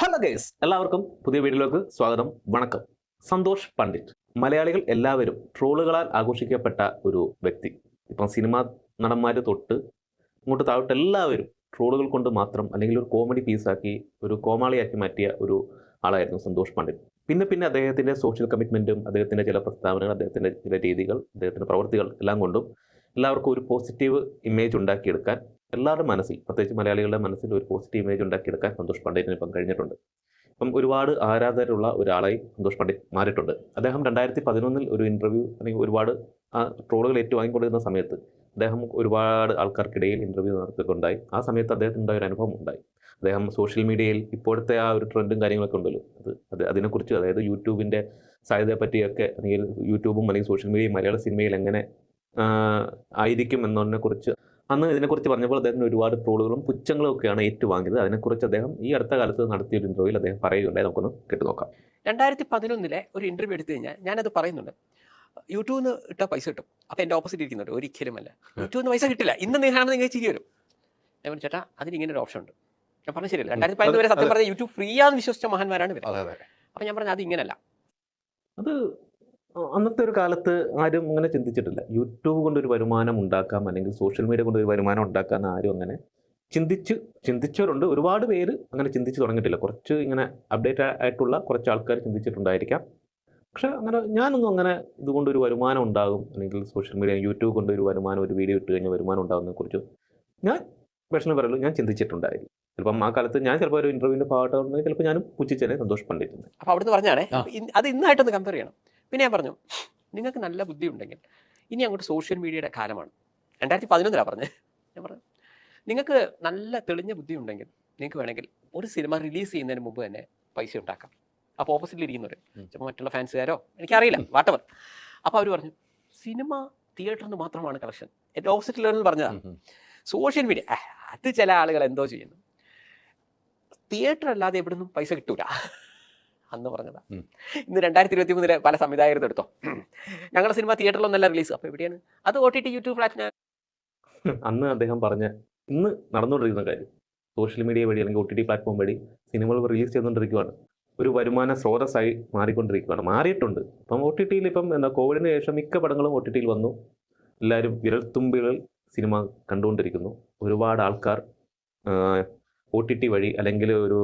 Hello guys എല്ലാവർക്കും പുതിയ വീഡിയോയിലേക്ക് സ്വാഗതം വണക്കം. സന്തോഷ് പണ്ഡിറ്റ്. മലയാളികൾ എല്ലാവരും ട്രോളുകളാൽ ആഘോഷിക്കപ്പെട്ട ഒരു വ്യക്തി. ഇപ്പം സിനിമാ നടന്മാർ തൊട്ട് ഇങ്ങോട്ട് താഴോട്ട് എല്ലാവരും ട്രോളുകൾ കൊണ്ട് മാത്രം അല്ലെങ്കിൽ ഒരു കോമഡി പീസാക്കി ഒരു കോമാളിയാക്കി മാറ്റിയ ഒരു ആളായിരുന്നു സന്തോഷ് പണ്ഡിറ്റ്. പിന്നെ പിന്നെ അദ്ദേഹത്തിന്റെ സോഷ്യൽ കമ്മിറ്റ്മെന്റും അദ്ദേഹത്തിന്റെ ചില പ്രസ്താവനകൾ അദ്ദേഹത്തിന്റെ ചില രീതികൾ അദ്ദേഹത്തിന്റെ പ്രവൃത്തികൾ എല്ലാം കൊണ്ടും എല്ലാവർക്കും ഒരു പോസിറ്റീവ് ഇമേജ് ഉണ്ടാക്കിയെടുക്കാൻ എല്ലാവരുടെ മനസ്സിൽ പ്രത്യേകിച്ച് മലയാളികളുടെ മനസ്സിൽ ഒരു പോസിറ്റീവ് ഇമേജ് ഉണ്ടാക്കിയെടുക്കാൻ സന്തോഷ് പണ്ഡിറ്റിന് ഇപ്പം കഴിഞ്ഞിട്ടുണ്ട് ഇപ്പം ഒരുപാട് ആരാധകരുള്ള ഒരാളായി സന്തോഷ് പണ്ഡിറ്റ് മാറിയിട്ടുണ്ട്. അദ്ദേഹം രണ്ടായിരത്തി പതിനൊന്നിൽ ഒരു ഇന്റർവ്യൂ അല്ലെങ്കിൽ ഒരുപാട് ട്രോളുകൾ ഏറ്റുവാങ്ങിക്കൊണ്ടിരുന്ന സമയത്ത് അദ്ദേഹം ഒരുപാട് ആൾക്കാർക്കിടയിൽ ഇന്റർവ്യൂ നടത്തിയിട്ടുണ്ടായി ആ സമയത്ത് അദ്ദേഹത്തിന്റെ ഒരു അനുഭവം ഉണ്ടായി. അദ്ദേഹം സോഷ്യൽ മീഡിയയിൽ ഇപ്പോഴത്തെ ആ ഒരു ട്രെൻഡും കാര്യങ്ങളൊക്കെ ഉണ്ടല്ലോ. അത് അത് അതിനെക്കുറിച്ച് അതായത് യൂട്യൂബിന്റെ സാധ്യതയെ പറ്റിയൊക്കെ അല്ലെങ്കിൽ യൂട്യൂബും അല്ലെങ്കിൽ സോഷ്യൽ മീഡിയയും മലയാള സിനിമയിൽ എങ്ങനെ ആയിരിക്കും എന്നതിനെക്കുറിച്ച് അന്ന് ഇതിനെക്കുറിച്ച് പറഞ്ഞപ്പോൾ അദ്ദേഹത്തിന് ഒരുപാട് ട്രോളുകളും പുച്ഛങ്ങളും ഒക്കെയാണ് ഏറ്റുവാങ്ങിയത്. അതിനെക്കുറിച്ച് അദ്ദേഹം ഈ അടുത്ത കാലത്ത് നടത്തിയ ഒരു ഇന്റർവ്യൂവിൽ അദ്ദേഹം പറയുകയുണ്ടായി. നമുക്കൊന്ന് കേട്ടു നോക്കാം. രണ്ടായിരത്തി പതിനൊന്നിലെ ഒരു ഇന്റർവ്യൂ എടുത്തു കഴിഞ്ഞാൽ ഞാനത് പറയുന്നുണ്ട്. യൂട്യൂബിൽ നിന്ന് ഇട്ട പൈസ കിട്ടും. അപ്പം എന്റെ ഓപ്പോസിറ്റ് ഇരിക്കുന്നുണ്ട്. ഒരിക്കലുമല്ല യൂട്യൂബിൽ നിന്ന് പൈസ കിട്ടില്ല. ഇന്ന് നിങ്ങളാണ് നിങ്ങൾ ചിരി വരും. ഞാൻ പറഞ്ഞു ചേട്ടാ അതിന് ഇങ്ങനെ ഒരു ഓപ്ഷൻ ഉണ്ട്. ഞാൻ പറഞ്ഞു ശരിയല്ല. രണ്ടായിരത്തി പതിനൊന്ന് വരെ സത്യം പറഞ്ഞാൽ യൂട്യൂബ് ഫ്രീ ആണെന്ന് വിശ്വസിച്ച മഹാന്മാരാണ് അപ്പം ഞാൻ പറഞ്ഞു അത് ഇങ്ങനല്ല. അത് അന്നത്തെ ഒരു കാലത്ത് ആരും അങ്ങനെ ചിന്തിച്ചിട്ടില്ല. യൂട്യൂബ് കൊണ്ട് ഒരു വരുമാനം ഉണ്ടാക്കാം അല്ലെങ്കിൽ സോഷ്യൽ മീഡിയ കൊണ്ട് ഒരു വരുമാനം ഉണ്ടാക്കാൻ ആരും അങ്ങനെ ചിന്തിച്ച് ചിന്തിച്ചവരുണ്ട്. ഒരുപാട് പേര് അങ്ങനെ ചിന്തിച്ച് തുടങ്ങിയിട്ടില്ല. കുറച്ച് ഇങ്ങനെ അപ്ഡേറ്റ് ആയിട്ടുള്ള കുറച്ച് ആൾക്കാർ ചിന്തിച്ചിട്ടുണ്ടായിരിക്കാം. പക്ഷെ അങ്ങനെ ഞാനൊന്നും അങ്ങനെ ഇതുകൊണ്ടൊരു വരുമാനം ഉണ്ടാകും അല്ലെങ്കിൽ സോഷ്യൽ മീഡിയ യൂട്യൂബ് കൊണ്ട് ഒരു വരുമാനം ഒരു വീഡിയോ ഇട്ട് കഴിഞ്ഞാൽ വരുമാനം ഉണ്ടാകുന്നതിനെ കുറിച്ച് ഞാൻ വിഷമം പറയുള്ളൂ ഞാൻ ചിന്തിച്ചിട്ടുണ്ടായിരുന്നു ചിലപ്പം ആ കാലത്ത് ഞാൻ ചിലപ്പോൾ ഒരു ഇന്റർവ്യൂവിന്റെ ഭാഗമായിട്ടുണ്ടെങ്കിൽ ചിലപ്പോൾ ഞാനും പുച്ഛിച്ചതിനെ സന്തോഷം പണ്ടിട്ടുണ്ട് അപ്പോൾ അവിടുന്ന് പറഞ്ഞാണേ അത് ഇന്നായിട്ടൊന്ന് കമ്പയർ ചെയ്യണം. പിന്നെ ഞാൻ പറഞ്ഞു നിങ്ങൾക്ക് നല്ല ബുദ്ധി ഉണ്ടെങ്കിൽ ഇനി അങ്ങോട്ട് സോഷ്യൽ മീഡിയയുടെ കാലമാണ്. രണ്ടായിരത്തി പതിനൊന്നിലാണ് പറഞ്ഞത് ഞാൻ പറഞ്ഞു നിങ്ങൾക്ക് നല്ല തെളിഞ്ഞ ബുദ്ധി ഉണ്ടെങ്കിൽ നിങ്ങൾക്ക് വേണമെങ്കിൽ ഒരു സിനിമ റിലീസ് ചെയ്യുന്നതിന് മുമ്പ് തന്നെ പൈസ ഉണ്ടാക്കാം. അപ്പോൾ ഓപ്പോസിറ്റിൽ ഇരിക്കുന്നവർ. ചിലപ്പോൾ മറ്റുള്ള ഫാൻസുകാരോ എനിക്കറിയില്ല വാട്ടവർ അപ്പോൾ അവർ പറഞ്ഞു സിനിമ തിയേറ്ററിൽ നിന്ന് മാത്രമാണ് കളക്ഷൻ എന്റെ ഓപ്പോസിറ്റിൽ പറഞ്ഞതാണ്. സോഷ്യൽ മീഡിയ അത് ചില ആളുകൾ എന്തോ ചെയ്യുന്നു. തിയേറ്റർ അല്ലാതെ എവിടെ നിന്നും പൈസ കിട്ടൂല. അന്ന് പറഞ്ഞതാ. ഇന്ന് രണ്ടായിരത്തി ഇരുപത്തി മൂന്നിലെ പല സംവിധായകരും എടുത്തോ. ഞങ്ങളുടെ സിനിമ തിയേറ്ററിലൊന്നല്ല റിലീസ് അപ്പോൾ എവിടെയാണ്? അത് O T T YouTube platform അന്ന് അദ്ദേഹം പറഞ്ഞ ഇന്ന് നടന്നുകൊണ്ടിരിക്കുന്ന കാര്യം. സോഷ്യൽ മീഡിയ വഴി അല്ലെങ്കിൽ ഒ ടി ടി പ്ലാറ്റ്ഫോം വഴി സിനിമകൾ റിലീസ് ചെയ്തുകൊണ്ടിരിക്കുകയാണ് ഒരു വരുമാന സ്രോതസ്സായി മാറിക്കൊണ്ടിരിക്കുകയാണ് മാറിയിട്ടുണ്ട്. അപ്പം ഒ ടി ടിയിൽ ഇപ്പം എന്താ കോവിഡിന് ശേഷം മിക്ക പടങ്ങളും ഒ ടി ടിയിൽ വന്നു. എല്ലാവരും വിരൽത്തുമ്പികൾ സിനിമ കണ്ടുകൊണ്ടിരിക്കുന്നു. ഒരുപാട് ആൾക്കാർ ഒ ടി ടി വഴി അല്ലെങ്കിൽ ഒരു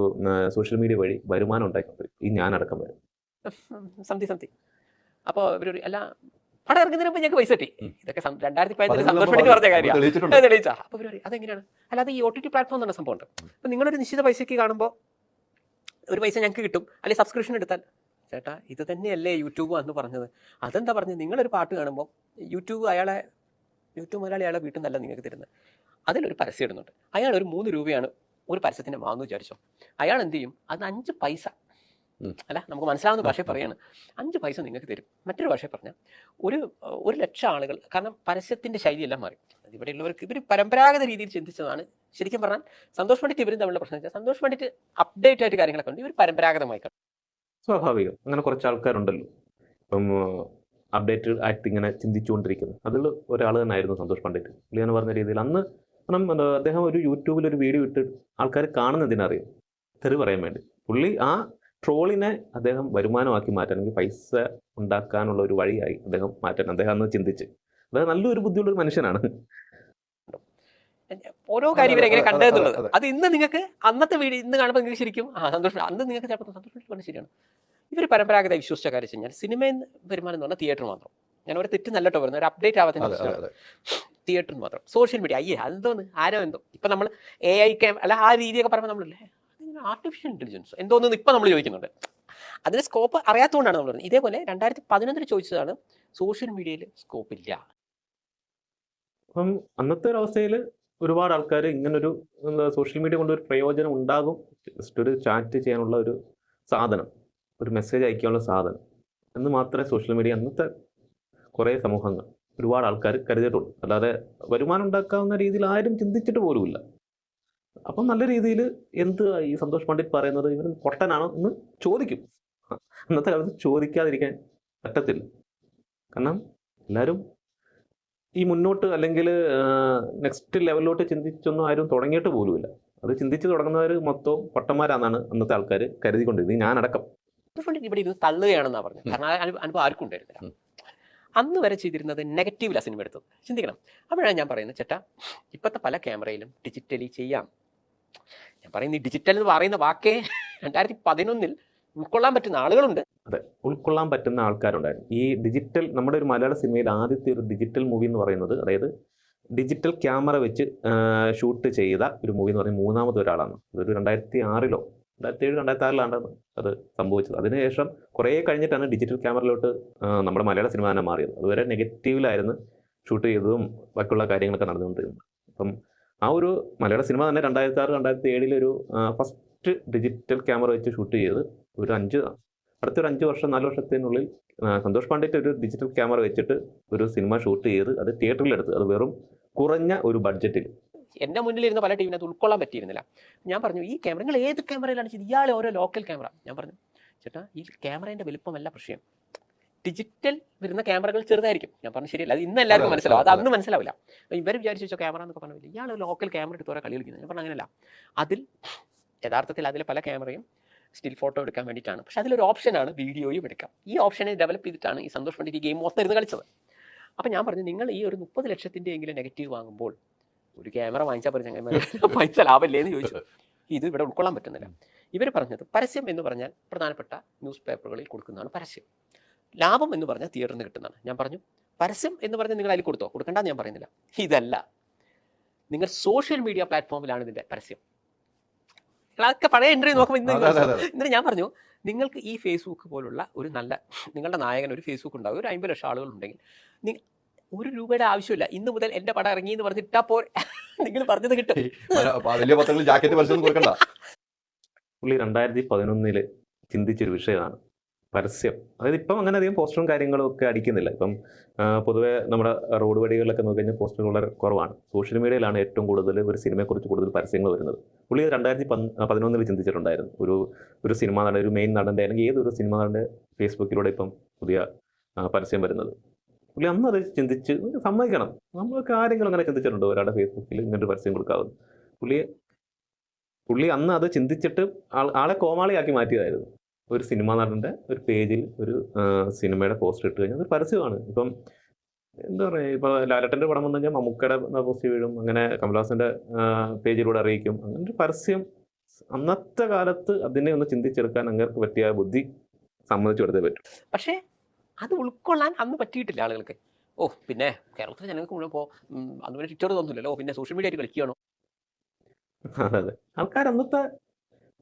സോഷ്യൽ മീഡിയ വഴി വരുമാനം ഉണ്ടായിക്കൊണ്ടിരിക്കും ഈ ഞാനടക്കം വരും. സംതി സംതി അപ്പോൾ ഇവരൊരു അല്ല പടം ഇറങ്ങുന്നതിന് മുമ്പ് ഞങ്ങൾക്ക് പൈസ കിട്ടി. ഇതൊക്കെ രണ്ടായിരത്തി പതിനഞ്ചിൽ സന്തോഷപ്പെട്ട് പറഞ്ഞ കാര്യം കാര്യമാണ്. തെളിയിച്ചാ. അപ്പോൾ ഇവർ അതെങ്ങനെയാണ്? അല്ലാതെ ഈ ഒ ടി ടി പ്ലാറ്റ്ഫോം എന്ന സംഭവം ഉണ്ട്. അപ്പൊ നിങ്ങളൊരു നിശ്ചിത പൈസയ്ക്ക് കാണുമ്പോൾ ഒരു പൈസ ഞങ്ങൾക്ക് കിട്ടും. അല്ലെങ്കിൽ സബ്സ്ക്രിപ്ഷൻ എടുത്താൽ. ചേട്ടാ ഇത് തന്നെയല്ലേ യൂട്യൂബ് എന്ന് പറഞ്ഞത്. അതെന്താ പറഞ്ഞത്? നിങ്ങളൊരു പാട്ട് കാണുമ്പോൾ യൂട്യൂബ് അയാളെ യൂട്യൂബ് മലയാളി അയാളെ വീട്ടിൽ നിന്നല്ല നിങ്ങൾക്ക് തരുന്നത്. അതിലൊരു പരസ്യം ഇടുന്നുണ്ട്. അയാൾ ഒരു മൂന്ന് രൂപയാണ് ഒരു പരസ്യത്തിന് വാങ്ങു വിചാരിച്ചോ. അയാൾ എന്ത് ചെയ്യും? അത് അഞ്ച് പൈസ. അല്ല നമുക്ക് മനസ്സിലാവുന്ന ഭാഷയിൽ പറയാണ്. അഞ്ച് പൈസ നിങ്ങൾക്ക് തരും. മറ്റൊരു ഭാഷയിൽ പറഞ്ഞാൽ ഒരു ഒരു ലക്ഷം ആളുകൾ കാരണം പരസ്യത്തിന്റെ ശൈലിയെല്ലാം മാറി. ഇവിടെയുള്ളവർക്ക് ഇവർ പരമ്പരാഗത രീതിയിൽ ചിന്തിച്ചതാണ്. ശരിക്കും പറഞ്ഞാൽ സന്തോഷ് പണ്ഡിറ്റ് ഇവരും തമ്മിലുള്ള പ്രശ്നം വെച്ചാൽ സന്തോഷ് പണ്ഡിറ്റ് അപ്ഡേറ്റ് ആയിട്ട് കാര്യങ്ങളൊക്കെ ഉണ്ട്. ഇവർ പരമ്പരാഗതമായി കണ്ടു സ്വാഭാവികം. അങ്ങനെ കുറച്ച് ആൾക്കാരുണ്ടല്ലോ. ഇപ്പം അപ്ഡേറ്റഡ് ആയിട്ട് ഇങ്ങനെ ചിന്തിച്ചുകൊണ്ടിരിക്കുന്നു. അതിൽ ഒരാൾ തന്നെ ആയിരുന്നു സന്തോഷ് പണ്ഡിറ്റ്. പുള്ളി പറഞ്ഞ രീതിയിൽ അന്ന് കാരണം അദ്ദേഹം ഒരു യൂട്യൂബിൽ ഒരു വീഡിയോ ഇട്ട് ആൾക്കാർ കാണുന്നതിനറിയാം. തെറി പറയാൻ വേണ്ടി. പുള്ളി ആ ട്രോളിനെ അദ്ദേഹം വരുമാനമാക്കി മാറ്റാൻ അല്ലെങ്കിൽ പൈസ ഉണ്ടാക്കാനുള്ള ഒരു വഴിയായി അദ്ദേഹം മാറ്റാൻ അദ്ദേഹം അന്ന് ചിന്തിച്ച്. അദ്ദേഹം നല്ലൊരു ബുദ്ധിയുള്ള ഒരു മനുഷ്യനാണ്. ഓരോ കാര്യം എങ്ങനെ കണ്ടതെന്നുള്ളത് അത് ഇന്ന് നിങ്ങൾക്ക് അന്നത്തെ വീഡിയോ ഇന്ന് കാണുമ്പോൾ നിങ്ങൾക്ക് ശരിക്കും ആ സന്തോഷം. അന്ന് നിങ്ങൾക്ക് ചിലപ്പോൾ സന്തോഷം ശരിയാണ്. ഇവർ പരമ്പരാഗത വിശ്വസിച്ച കാര്യം വെച്ച് കഴിഞ്ഞാൽ സിനിമയിൽ നിന്ന് വരുമാനം എന്ന് പറഞ്ഞാൽ തിയേറ്റർ മാത്രം. ഞാൻ ഒരു തെറ്റ് നല്ലട്ടോ വരുന്നത് ഒരു അപ്ഡേറ്റ് ആവാത്തതിന് അതെ. മാത്രം. Social media. അയ്യേ അതെന്തോന്ന്? ആരോ എന്തോ. ഇപ്പം നമ്മൾ എ ഐ ക്യാം അല്ല ആ രീതിയൊക്കെ പറയുമ്പോൾ നമ്മളല്ലേ ആർട്ടിഫിഷ്യൽ ഇന്റലിജൻസ് എന്തോന്ന് ഇപ്പം നമ്മൾ ചോദിക്കുന്നുണ്ട്. അതിന് സ്കോപ്പ് അറിയാത്തതുകൊണ്ടാണ് നമ്മൾ പറഞ്ഞത്. ഇതേപോലെ രണ്ടായിരത്തി പതിനൊന്നിൽ ചോദിച്ചതാണ് സോഷ്യൽ മീഡിയയിൽ സ്കോപ്പ് ഇല്ല. അപ്പം അന്നത്തെ ഒരു അവസ്ഥയിൽ ഒരുപാട് ആൾക്കാർ ഇങ്ങനൊരു സോഷ്യൽ മീഡിയ കൊണ്ട് ഒരു പ്രയോജനം ഉണ്ടാകും ജസ്റ്റ് ഒരു ചാറ്റ് ചെയ്യാനുള്ള ഒരു സാധനം ഒരു മെസ്സേജ് അയക്കാനുള്ള സാധനം എന്ന് മാത്രമേ സോഷ്യൽ മീഡിയ അന്നത്തെ കുറേ സമൂഹങ്ങൾ ഒരുപാട് ആൾക്കാർ കരുതിയിട്ടുണ്ട്. അല്ലാതെ വരുമാനം ഉണ്ടാക്കാവുന്ന രീതിയിൽ ആരും ചിന്തിച്ചിട്ട് പോലുമില്ല. അപ്പം നല്ല രീതിയിൽ എന്ത് ഈ സന്തോഷ് പണ്ഡിറ്റ് പറയുന്നത്? ഇവൻ പൊട്ടനാണോ എന്ന് ചോദിക്കും. അന്നത്തെ കാലത്ത് ചോദിക്കാതിരിക്കാൻ പറ്റത്തില്ല. കാരണം എല്ലാവരും ഈ മുന്നോട്ട് അല്ലെങ്കിൽ നെക്സ്റ്റ് ലെവലിലോട്ട് ചിന്തിച്ചൊന്നും ആരും തുടങ്ങിയിട്ട് പോലുമില്ല. അത് ചിന്തിച്ച് തുടങ്ങുന്നവർ മൊത്തം പൊട്ടന്മാരാണെന്നാണ് അന്നത്തെ ആൾക്കാർ കരുതിക്കൊണ്ടിരുന്നത്. ഞാനടക്കം. ഇവിടെ ഇത് തള്ളുകയാണെന്നാണ് പറഞ്ഞത്. കാരണം അനുഭവം ആർക്കും ഉണ്ടായിരുന്നില്ല. അന്ന് വരെ ചെയ്തിരുന്നത് നെഗറ്റീവിലാണ് സിനിമ എടുത്തത്. ചിന്തിക്കണം. അപ്പോഴാണ് ഞാൻ പറയുന്നത് ചേട്ടാ ഇപ്പോഴത്തെ പല ക്യാമറയിലും ഡിജിറ്റലി ചെയ്യാം. ഞാൻ പറയുന്നത് ഡിജിറ്റൽ എന്ന് പറയുന്ന വാക്കേ രണ്ടായിരത്തി പതിനൊന്നിൽ ഉൾക്കൊള്ളാൻ പറ്റുന്ന ആളുകളുണ്ട്. അതെ ഉൾക്കൊള്ളാൻ പറ്റുന്ന ആൾക്കാരുണ്ടായിരുന്നു. ഈ ഡിജിറ്റൽ നമ്മുടെ ഒരു മലയാള സിനിമയിൽ ആദ്യത്തെ ഒരു ഡിജിറ്റൽ മൂവി എന്ന് പറയുന്നത് അതായത് ഡിജിറ്റൽ ക്യാമറ വെച്ച് ഷൂട്ട് ചെയ്ത ഒരു മൂവി എന്ന് പറയുന്നത് മൂന്നാമത്തെ ഒരാളാണ് അതൊരു രണ്ടായിരത്തി ആറിലോ രണ്ടായിരത്തി ഏഴ് രണ്ടായിരത്തി ആറിലാണ് അത് സംഭവിച്ചത്. അതിനുശേഷം കുറേ കഴിഞ്ഞിട്ടാണ് ഡിജിറ്റൽ ക്യാമറയിലോട്ട് നമ്മുടെ മലയാള സിനിമ തന്നെ മാറിയത്. അതുവരെ നെഗറ്റീവിലായിരുന്നു ഷൂട്ട് ചെയ്തതും ബാക്കിയുള്ള കാര്യങ്ങളൊക്കെ നടന്നുകൊണ്ടിരുന്നത്. അപ്പം ആ ഒരു മലയാള സിനിമ തന്നെ രണ്ടായിരത്തി ആറ് രണ്ടായിരത്തി ഏഴിലൊരു ഫസ്റ്റ് ഡിജിറ്റൽ ക്യാമറ വെച്ച് ഷൂട്ട് ചെയ്ത് ഒരു അഞ്ച് അടുത്തൊരു അഞ്ച് വർഷം നാല് വർഷത്തിനുള്ളിൽ സന്തോഷ് പാണ്ഡിറ്റ് ഒരു ഡിജിറ്റൽ ക്യാമറ വെച്ചിട്ട് ഒരു സിനിമ ഷൂട്ട് ചെയ്ത് അത് തിയേറ്ററിലെടുത്ത് അത് വെറും കുറഞ്ഞ ഒരു ബഡ്ജറ്റിൽ എന്റെ മുന്നിലിരുന്ന പല ടീമിനെ അത് ഉൾക്കൊള്ളാൻ പറ്റിയിരുന്നില്ല. ഞാൻ പറഞ്ഞു ഈ ക്യാമറ നിങ്ങൾ ഏത് ക്യാമറയിലാണ് ചെയ്ത് ഇയാളെ ഓരോ ലോക്കൽ ക്യാമറ ഞാൻ പറഞ്ഞു ചേട്ടാ ഈ ക്യാമറേന്റെ വലുപ്പമല്ല പ്രശ്നം. ഡിജിറ്റൽ വരുന്ന ക്യാമറകൾ ചെറുതായിരിക്കും. ഞാൻ പറഞ്ഞു ശരിയല്ല അത് ഇന്ന് എല്ലാവർക്കും മനസ്സിലാവും. അത്. അന്ന് മനസ്സിലാവില്ല. ഇവർ വിചാരിച്ചു വെച്ചോ ക്യാമറ എന്നൊക്കെ പറഞ്ഞില്ല ഇയാൾ ലോക്കൽ ക്യാമറ എടുത്ത് ഓരോ കളി കളിക്കുന്നത് ഞാൻ പറഞ്ഞു അങ്ങനെയല്ല. അതിൽ യഥാർത്ഥത്തിൽ അതിലെ പല ക്യാമറയും സ്റ്റിൽ ഫോട്ടോ എടുക്കാൻ വേണ്ടിയിട്ടാണ്. പക്ഷെ അതിലൊരു ഓപ്ഷനാണ് വീഡിയോയും എടുക്കാം. ഈ ഓപ്ഷനെ ഡെവലപ്പ് ചെയ്തിട്ടാണ് ഈ സന്തോഷം പണ്ഡിറ്റ് ഈ ഗെയിം മൊത്തം ഇരുന്ന് കളിച്ചത്. അപ്പം ഞാൻ പറഞ്ഞു നിങ്ങൾ ഈ ഒരു മുപ്പത് ലക്ഷത്തിന്റെ എങ്കിലും നെഗറ്റീവ് വാങ്ങുമ്പോൾ ഒരു ക്യാമറ വാങ്ങിച്ചാൽ പോലെ ചങ്ങന്മാർ പൈസ ലാഭമില്ലേ എന്ന് ചോദിച്ചു ഇത് ഇവിടെ ഉൾക്കൊള്ളാൻ പറ്റുന്നില്ല. ഇവർ പറഞ്ഞത് പരസ്യം എന്ന് പറഞ്ഞാൽ പ്രധാനപ്പെട്ട ന്യൂസ് പേപ്പറുകളിൽ കൊടുക്കുന്നതാണ് പരസ്യം. ലാഭം എന്ന് പറഞ്ഞാൽ തിയേറ്ററിൽ നിന്ന് കിട്ടുന്നതാണ്. ഞാൻ പറഞ്ഞു പരസ്യം എന്ന് പറഞ്ഞാൽ നിങ്ങൾ അതിൽ കൊടുത്തോ? കൊടുക്കണ്ടെന്ന് ഞാൻ പറയുന്നില്ല. ഇതല്ല. നിങ്ങൾ സോഷ്യൽ മീഡിയ പ്ലാറ്റ്ഫോമിലാണ് ഇതിന്റെ പരസ്യം. അതൊക്കെ പഴയ എൻട്രി നോക്കുമ്പോൾ ഇന്ന്. എന്നിട്ട് ഞാൻ പറഞ്ഞു നിങ്ങൾക്ക് ഈ ഫേസ്ബുക്ക് പോലുള്ള ഒരു നല്ല നിങ്ങളുടെ നായകൻ ഒരു ഫേസ്ബുക്ക് ഉണ്ടാവും. ഒരു അമ്പത് ലക്ഷം ആളുകൾ ഉണ്ടെങ്കിൽ ഒരു രൂപയുടെ ആവശ്യമില്ല. ഇന്ന് മുതൽ എന്റെ പടം ഇറങ്ങി എന്ന് പറഞ്ഞിട്ടാ പോ നിങ്ങൾ പറഞ്ഞത് കിട്ടും. വലിയ പത്രങ്ങളിൽ ജാക്കറ്റ് പരസ്യം കൊടുക്കണ്ട. പുള്ളി രണ്ടായിരത്തി പതിനൊന്നിൽ ചിന്തിച്ചൊരു വിഷയമാണ്. പരസ്യം. അതായത് ഇപ്പം അങ്ങനെ അധികം പോസ്റ്ററും കാര്യങ്ങളും ഒക്കെ അടിക്കുന്നില്ല. ഇപ്പം പൊതുവേ നമ്മുടെ റോഡ് വഴികളിലൊക്കെ നോക്കി കഴിഞ്ഞാൽ പോസ്റ്ററുകൾ വളരെ കുറവാണ്. സോഷ്യൽ മീഡിയയിലാണ് ഏറ്റവും കൂടുതൽ ഒരു സിനിമയെക്കുറിച്ച് കൂടുതൽ പരസ്യങ്ങൾ വരുന്നത്. പുള്ളി രണ്ടായിരത്തി പതിനൊന്നിൽ ചിന്തിച്ചിട്ടുണ്ടായിരുന്നു. ഒരു ഒരു സിനിമ നടൻ ഒരു മെയിൻ നടന്റെ അല്ലെങ്കിൽ ഏതൊരു സിനിമ നടന്റെ ഫേസ്ബുക്കിലൂടെ ഇപ്പം പുതിയ പരസ്യം വരുന്നത്. പുള്ളി അന്ന് അത് ചിന്തിച്ച് സമ്മതിക്കണം. നമ്മൾ കാര്യങ്ങൾ അങ്ങനെ ചിന്തിച്ചിട്ടുണ്ടോ ഒരാളുടെ ഫേസ്ബുക്കിൽ ഇങ്ങനൊരു പരസ്യം കൊടുക്കാവുന്നു. പുള്ളി പുള്ളി അന്ന് അത് ചിന്തിച്ചിട്ട് ആളെ കോമാളിയാക്കി മാറ്റിയതായിരുന്നു. ഒരു സിനിമ നടന്റെ ഒരു പേജിൽ ഒരു സിനിമയുടെ പോസ്റ്റർ ഇട്ട് കഴിഞ്ഞാൽ അത് പരസ്യമാണ്. ഇപ്പം എന്താ പറയുക ഇപ്പോൾ ലാലട്ടന്റെ പടം വന്നു കഴിഞ്ഞാൽ മമ്മൂക്കയുടെ പോസ്റ്റ് വീഴും അങ്ങനെ കമലഹാസന്റെ പേജിലൂടെ അറിയിക്കും. അങ്ങനെ ഒരു പരസ്യം അന്നത്തെ കാലത്ത് അതിനെ ഒന്ന് ചിന്തിച്ചെടുക്കാൻ അങ്ങനെ പറ്റിയ ബുദ്ധി സമ്മതിച്ചു കൊടുത്തേ പറ്റും. പക്ഷേ അത് ഉൾക്കൊള്ളാൻ അന്ന് പറ്റിയിട്ടില്ല ആളുകൾക്ക്. ഓ പിന്നെ കേരളത്തിലെ ജനങ്ങൾക്ക് മുഴുവൻ ഇപ്പോൾ അന്ന് പിന്നെ ട്വിറ്റർ തോന്നില്ലല്ലോ പിന്നെ സോഷ്യൽ മീഡിയ ആയിട്ട് കളിക്കുകയാണോ? ആൾക്കാർ അന്നത്തെ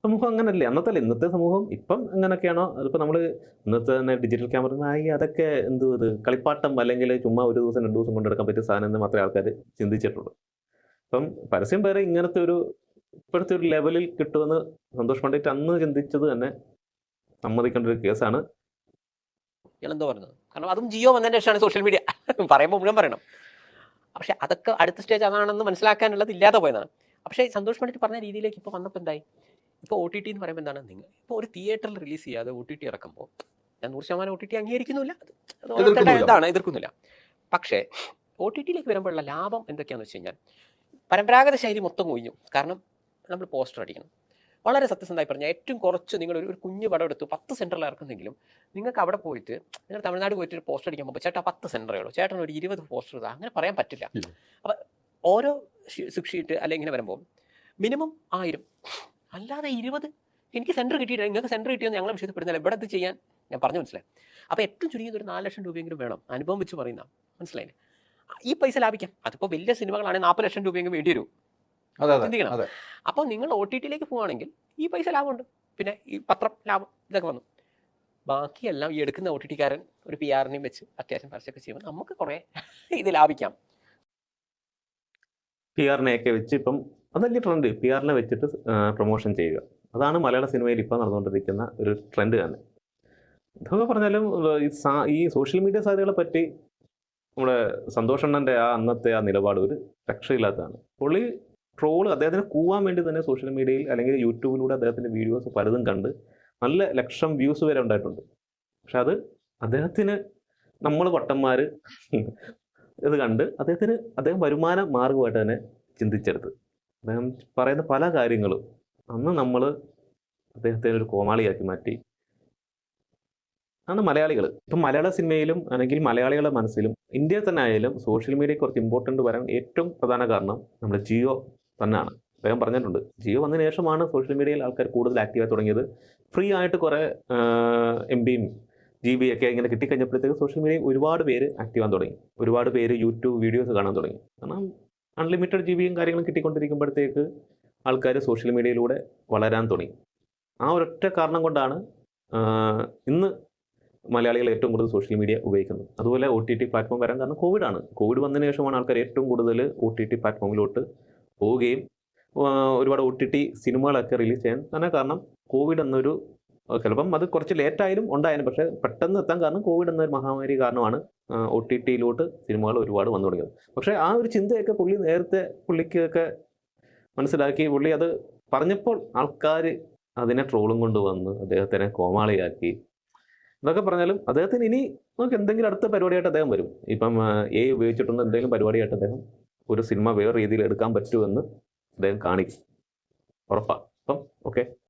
സമൂഹം അങ്ങനല്ലേ? അന്നത്തെ ഇന്നത്തെ സമൂഹം ഇപ്പം അങ്ങനെയൊക്കെയാണോ അതിപ്പോൾ നമ്മൾ ഇന്നത്തെ തന്നെ ഡിജിറ്റൽ ക്യാമറ ആയി അതൊക്കെ എന്തോ ഇത് കളിപ്പാട്ടം അല്ലെങ്കിൽ ചുമ്മാ ഒരു ദിവസം രണ്ട് ദിവസം കൊണ്ടെടുക്കാൻ പറ്റിയ സാധനം എന്ന് മാത്രമേ ആൾക്കാർ ചിന്തിച്ചിട്ടുള്ളൂ. അപ്പം പരസ്യം വേറെ ഇങ്ങനത്തെ ഒരു ഇപ്പോഴത്തെ ഒരു ലെവലിൽ കിട്ടുമെന്ന് സന്തോഷ് പണ്ഡിറ്റ് അന്ന് ചിന്തിച്ചത് തന്നെ സമ്മതിക്കേണ്ട ഒരു കേസാണ് ഇയാളെന്തോ പറഞ്ഞത് കാരണം അതും ജിയോ വന്നതിന് ശേഷമാണ് സോഷ്യൽ മീഡിയ. പറയുമ്പോൾ മുഴുവൻ പറയണം. പക്ഷേ അതൊക്കെ അടുത്ത സ്റ്റേജ് അതാണെന്ന് മനസ്സിലാക്കാനുള്ളത് ഇല്ലാതെ പോയതാണ്. പക്ഷേ സന്തോഷ് പണ്ഡിറ്റ് പറഞ്ഞ രീതിയിലേക്ക് ഇപ്പോൾ വന്നപ്പോൾ എന്തായി? ഇപ്പോൾ ഒ ടി ടി എന്ന് പറയുമ്പോൾ എന്താണ്? നിങ്ങൾ ഇപ്പോൾ ഒരു തിയേറ്ററിൽ റിലീസ് ചെയ്യാതെ ഒ ടി ടി ഇറക്കുമ്പോൾ ഞാൻ നൂറ് ശതമാനം ഒ ടി ടി അംഗീകരിക്കുന്നില്ല. ഇതാണ് എതിർക്കുന്നില്ല. പക്ഷേ ഒ ടി ടിയിലേക്ക് വരുമ്പോഴുള്ള ലാഭം എന്തൊക്കെയാണെന്ന് വെച്ച് കഴിഞ്ഞാൽ പരമ്പരാഗത ശൈലി മൊത്തം കൊഴിഞ്ഞു. കാരണം നമ്മൾ പോസ്റ്റർ അടിക്കണം. വളരെ സത്യസന്ധമായി പറഞ്ഞാൽ ഏറ്റവും കുറച്ച് നിങ്ങൾ ഒരു കുഞ്ഞു പടം എടുത്തു പത്ത് സെന്ററിൽ ഇറക്കുന്നെങ്കിലും നിങ്ങൾക്ക് അവിടെ പോയിട്ട് നിങ്ങൾ തമിഴ്നാട് പോയിട്ട് ഒരു പോസ്റ്റർ അടിക്കാൻ പോകുമ്പോൾ ചേട്ടാ പത്ത് സെന്ററേ ഉള്ളൂ. ചേട്ടൻ ഒരു ഇരുപത് പോസ്റ്റർ ഇതാ. അങ്ങനെ പറയാൻ പറ്റില്ല. അപ്പം ഓരോ സിക്സ് അല്ലെങ്കിൽ ഇങ്ങനെ വരുമ്പോൾ മിനിമം ആയിരം. അല്ലാതെ ഇരുപത്. എനിക്ക് സെന്റർ കിട്ടിയിട്ടില്ല. നിങ്ങൾക്ക് സെന്റർ കിട്ടിയെന്ന് ഞങ്ങളെ വിഷയപ്പെടുന്നില്ല ഇവിടെ ഇത് ചെയ്യാൻ ഞാൻ പറഞ്ഞു മനസ്സിലായി. അപ്പോൾ ഏറ്റവും ചുരുങ്ങിയത് ഒരു നാല് ലക്ഷം രൂപയെങ്കിലും വേണം. അനുഭവം വെച്ച് പറയുന്ന മനസ്സിലായില്ലേ? ഈ പൈസ ലാഭിക്കാം. അതിപ്പോൾ വലിയ സിനിമകളാണെങ്കിൽ നാൽപ്പത് ലക്ഷം രൂപയെങ്കിലും വേണ്ടി വരും. അതെ അതെ ചിന്തിക്കണം. അതെ. അപ്പോൾ നിങ്ങൾ ഒ ടി ടിയിലേക്ക് പോവുകയാണെങ്കിൽ ഈ പൈസ ലാഭമുണ്ട്. പിന്നെ ഈ പത്രം ലാഭം ഇതൊക്കെ വന്നു. ബാക്കിയെല്ലാം ഈ എടുക്കുന്ന ഒ ടി ടിക്കാരൻ ഒരു പി ആറിനെയും വെച്ച് അത്യാവശ്യം പരസ്യമൊക്കെ ചെയ്യുമ്പോൾ നമുക്ക് കുറേ ഇത് ലാഭിക്കാം. പി ആറിനെയൊക്കെ വെച്ച് ഇപ്പം അതല്ലേ ട്രെൻഡ് പി ആറിനെ വെച്ചിട്ട് പ്രൊമോഷൻ ചെയ്യുക. അതാണ് മലയാള സിനിമയിൽ ഇപ്പം നടന്നുകൊണ്ടിരിക്കുന്ന ഒരു ട്രെൻഡ് തന്നെ. ഇതൊക്കെ പറഞ്ഞാലും ഈ ഈ സോഷ്യൽ മീഡിയ സാധ്യതകളെ പറ്റി നമ്മുടെ സന്തോഷണ്ണന്റെ ആ അന്നത്തെ ആ നിലപാട് ഒരു രക്ഷയില്ലാത്തതാണ്. പുള്ളി ട്രോൾ അദ്ദേഹത്തിന് കൂവാൻ വേണ്ടി തന്നെ സോഷ്യൽ മീഡിയയിൽ അല്ലെങ്കിൽ യൂട്യൂബിലൂടെ അദ്ദേഹത്തിന്റെ വീഡിയോസ് പലതും കണ്ട് നല്ല ലക്ഷം വ്യൂസ് വരെ ഉണ്ടായിട്ടുണ്ട്. പക്ഷെ അത് അദ്ദേഹത്തിന് നമ്മൾ വട്ടന്മാർ ഇത് കണ്ട് അദ്ദേഹത്തിന് അദ്ദേഹം വരുമാന മാർഗമായിട്ട് തന്നെ ചിന്തിച്ചെടുത്ത്. അദ്ദേഹം പറയുന്ന പല കാര്യങ്ങളും അന്ന് നമ്മൾ അദ്ദേഹത്തെ ഒരു കോമാളിയാക്കി മാറ്റി. അന്ന് മലയാളികൾ ഇപ്പം മലയാള സിനിമയിലും അല്ലെങ്കിൽ മലയാളികളുടെ മനസ്സിലും ഇന്ത്യയിൽ തന്നെ ആയാലും സോഷ്യൽ മീഡിയ കുറച്ച് ഇമ്പോർട്ടന്റ് വരാൻ ഏറ്റവും പ്രധാന കാരണം നമ്മുടെ ജിയോ തന്നെയാണ് അദ്ദേഹം പറഞ്ഞിട്ടുണ്ട് ജിയോ വന്നതിന് ശേഷമാണ് സോഷ്യൽ മീഡിയയിൽ ആൾക്കാർ കൂടുതൽ ആക്റ്റീവായി തുടങ്ങിയത്. ഫ്രീ ആയിട്ട് കുറേ എം ബിയും ജി ബി ഒക്കെ ഇങ്ങനെ കിട്ടിക്കഴിഞ്ഞപ്പോഴത്തേക്ക് സോഷ്യൽ മീഡിയയിൽ ഒരുപാട് പേര് ആക്റ്റീവ് തുടങ്ങി. ഒരുപാട് പേര് യൂട്യൂബ് വീഡിയോസ് കാണാൻ തുടങ്ങി. കാരണം അൺലിമിറ്റഡ് ജി ബിയും കാര്യങ്ങളും കിട്ടിക്കൊണ്ടിരിക്കുമ്പോഴത്തേക്ക് ആൾക്കാർ സോഷ്യൽ മീഡിയയിലൂടെ വളരാൻ തുടങ്ങി. ആ ഒരൊറ്റ കാരണം കൊണ്ടാണ് ഇന്ന് മലയാളികൾ ഏറ്റവും കൂടുതൽ സോഷ്യൽ മീഡിയ ഉപയോഗിക്കുന്നത്. അതുപോലെ ഒ ടി ടി പ്ലാറ്റ്ഫോം വരാൻ കാരണം കോവിഡാണ്. കോവിഡ് വന്നതിന് ശേഷമാണ് ആൾക്കാർ ഏറ്റവും കൂടുതൽ ഒ ടി ടി പ്ലാറ്റ്ഫോമിലോട്ട് പോവുകയും ഒരുപാട് ഒ ടി ടി സിനിമകളൊക്കെ റിലീസ് ചെയ്യാൻ തന്നെ കാരണം കോവിഡ് എന്നൊരു ചിലപ്പം അത് കുറച്ച് ലേറ്റായാലും ഉണ്ടായാലും പക്ഷേ പെട്ടെന്ന് എത്താൻ കാരണം കോവിഡ് എന്നൊരു മഹാമാരി കാരണമാണ് ഒ ടി ടിയിലോട്ട് സിനിമകൾ ഒരുപാട് വന്നു തുടങ്ങിയത്. പക്ഷേ ആ ഒരു ചിന്തയൊക്കെ പുള്ളി നേരത്തെ പുള്ളിക്കൊക്കെ മനസ്സിലാക്കി പുള്ളി അത് പറഞ്ഞപ്പോൾ ആൾക്കാർ അതിനെ ട്രോളും കൊണ്ട് വന്ന് അദ്ദേഹത്തിനെ കോമാളിയാക്കി. ഇതൊക്കെ പറഞ്ഞാലും അദ്ദേഹത്തിന് ഇനി നമുക്ക് എന്തെങ്കിലും അടുത്ത പരിപാടിയായിട്ട് അദ്ദേഹം വരും. ഇപ്പം എ ഉപയോഗിച്ചിട്ടുണ്ട് എന്തെങ്കിലും പരിപാടിയായിട്ട് അദ്ദേഹം ഒരു സിനിമ വേറെ രീതിയിൽ എടുക്കാൻ പറ്റുമെന്ന് അദ്ദേഹം കാണിക്കും. ഉറപ്പാണ് അപ്പം ഓക്കെ